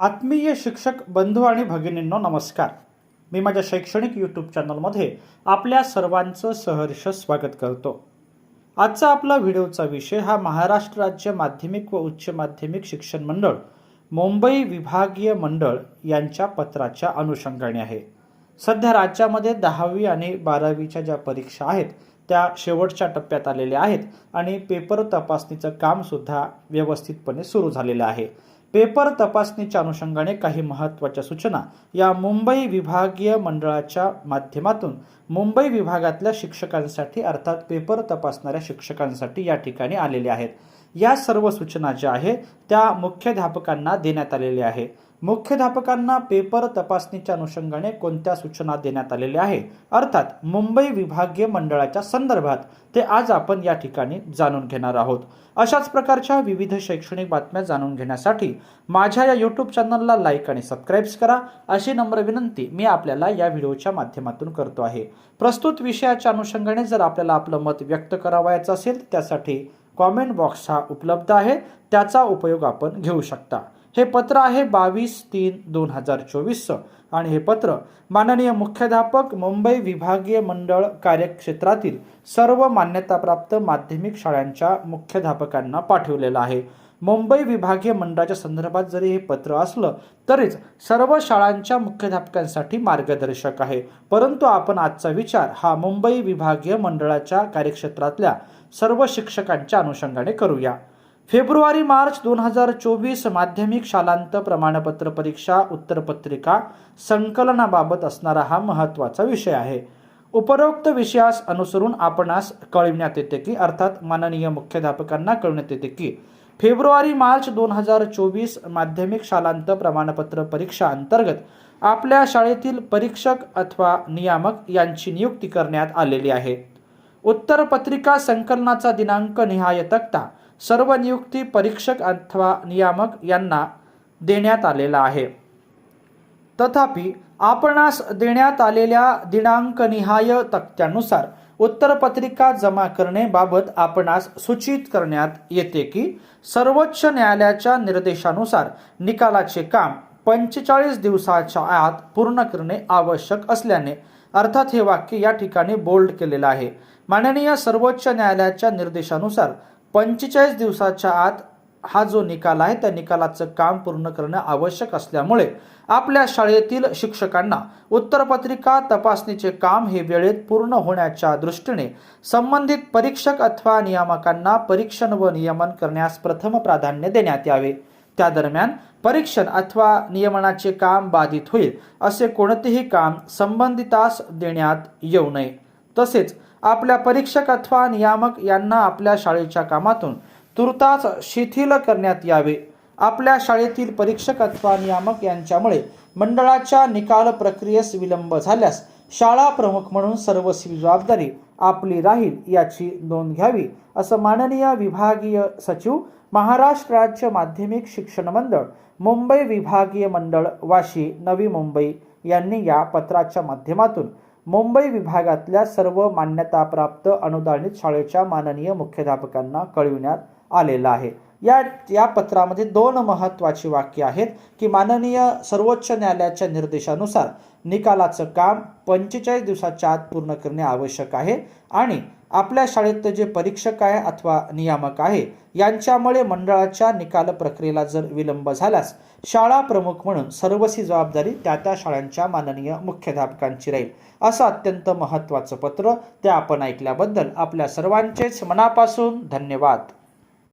आत्मीय शिक्षक बंधू आणि भगिनींनो नमस्कार. मी माझ्या शैक्षणिक यूट्यूब चॅनलमध्ये आपल्या सर्वांचं सहर्ष स्वागत करतो. आजचा आपला व्हिडिओचा विषय हा महाराष्ट्र राज्य माध्यमिक व उच्च माध्यमिक शिक्षण मंडळ मुंबई विभागीय मंडळ यांच्या पत्राच्या अनुषंगाने आहे. सध्या राज्यामध्ये दहावी आणि बारावीच्या ज्या परीक्षा आहेत त्या शेवटच्या टप्प्यात आलेल्या आहेत आणि पेपर तपासणीचं कामसुद्धा व्यवस्थितपणे सुरू झालेलं आहे. पेपर तपासणीच्या अनुषंगाने काही महत्त्वाच्या सूचना. या मुंबई विभागीय मंडळाच्या माध्यमातून मुंबई विभागातल्या शिक्षकांसाठी अर्थात पेपर तपासणाऱ्या शिक्षकांसाठी या ठिकाणी आलेल्या आहेत. या सर्व सूचना ज्या आहेत त्या मुख्याध्यापकांना देण्यात आलेल्या आहे मुख्याध्यापकांना पेपर तपासणीच्या अनुषंगाने कोणत्या सूचना देण्यात आलेल्या आहे अर्थात मुंबई विभागीय मंडळाच्या संदर्भात ते आज आपण या ठिकाणी जाणून घेणार आहोत. अशाच प्रकारच्या विविध शैक्षणिक बातम्या जाणून घेण्यासाठी माझ्या या यूट्यूब चॅनलला लाईक आणि सबस्क्राईब्स करा. अशी नम्र विनंती मी आपल्याला या व्हिडिओच्या माध्यमातून करतो आहे. प्रस्तुत विषयाच्या अनुषंगाने जर आपल्याला आपलं मत व्यक्त करावायचं असेल त्यासाठी कॉमेंट बॉक्स हा उपलब्ध आहे. त्याचा उपयोग आपण घेऊ शकता. हे पत्र आहे बावीस तीन दोन हजार चोवीसचं. आणि हे पत्र माननीय मुख्याध्यापक मुंबई विभागीय मंडळ कार्यक्षेत्रातील सर्व मान्यताप्राप्त माध्यमिक शाळांच्या मुख्याध्यापकांना पाठवलेलं आहे. मुंबई विभागीय मंडळाच्या संदर्भात जरी हे पत्र असलं तरीच सर्व शाळांच्या मुख्याध्यापकांसाठी मार्गदर्शक आहे. परंतु आपण आजचा विचार हा मुंबई विभागीय मंडळाच्या कार्यक्षेत्रातल्या सर्व शिक्षकांच्या अनुषंगाने करूया. फेब्रुवारी मार्च दोन हजार चोवीस माध्यमिक शालांत प्रमाणपत्र परीक्षा उत्तरपत्रिका संकलनाबाबत असणारा हा महत्त्वाचा विषय आहे. उपरोक्त विषयास अनुसरून आपणास कळविण्यात येते की अर्थात माननीय मुख्याध्यापकांना कळविण्यात येते की फेब्रुवारी मार्च दोन हजार चोवीस माध्यमिक शालांत प्रमाणपत्र परीक्षा अंतर्गत आपल्या शाळेतील परीक्षक अथवा नियामक यांची नियुक्ती करण्यात आलेली आहे. उत्तरपत्रिका संकलनाचा दिनांक निहाय तक्ता सर्व नियुक्ती परीक्षक अथवा नियामक यांना देण्यात आलेला आहे. तथापि आपणास देण्यात आलेल्या दिनांकनिहाय तक्त्यानुसार उत्तरपत्रिका जमा करणे बाबत आपणास सूचित करण्यात येते की सर्वोच्च न्यायालयाच्या निर्देशानुसार निकालाचे काम पंचेचाळीस दिवसाच्या आत पूर्ण करणे आवश्यक असल्याने अर्थात हे वाक्य या ठिकाणी बोल्ड केलेलं आहे. माननीय सर्वोच्च न्यायालयाच्या निर्देशानुसार पंचेचाळीस दिवसाच्या आत हा जो निकाल आहे त्या निकालाचं काम पूर्ण करणं आवश्यक असल्यामुळे आपल्या शाळेतील शिक्षकांना उत्तरपत्रिका तपासणीचे काम हे वेळेत पूर्ण होण्याच्या दृष्टीने संबंधित परीक्षक अथवा नियामकांना परीक्षण व नियमन करण्यास प्रथम प्राधान्य देण्यात यावे. त्या दरम्यान परीक्षण अथवा नियमनाचे काम बाधित होईल असे कोणतेही काम संबंधितास देण्यात येऊ नये. तसेच आपल्या परीक्षक अथवा नियामक यांना आपल्या शाळेच्या कामातून तुर्तास शिथिल करण्यात यावे. आपल्या शाळेतील परीक्षक अथवा नियामक यांच्यामुळे मंडळाच्या निकाल प्रक्रियेस विलंब झाल्यास शाळा प्रमुख म्हणून सर्वस्वी जबाबदारी आपली राहील याची नोंद घ्यावी असं माननीय विभागीय सचिव महाराष्ट्र राज्य माध्यमिक शिक्षण मंडळ मुंबई विभागीय मंडळ वाशी नवी मुंबई यांनी या पत्राच्या माध्यमातून मुंबई विभागातल्या सर्व मान्यताप्राप्त अनुदानित शाळेच्या माननीय मुख्याध्यापकांना कळविण्यात आलेलं आहे. या या पत्रामध्ये दोन महत्त्वाची वाक्य आहेत की माननीय सर्वोच्च न्यायालयाच्या निर्देशानुसार निकालाचं काम पंचेचाळीस दिवसाच्या आत पूर्ण करणे आवश्यक आहे आणि आपल्या शाळेत जे परीक्षक आहे अथवा नियामक आहे यांच्यामुळे मंडळाच्या निकाल प्रक्रियेला जर विलंब झाल्यास शाळा प्रमुख म्हणून सर्वसी जबाबदारी त्या त्या शाळांच्या माननीय मुख्याध्यापकांची राहील. असं अत्यंत महत्त्वाचं पत्र ते आपण ऐकल्याबद्दल आपल्या सर्वांचेच मनापासून धन्यवाद.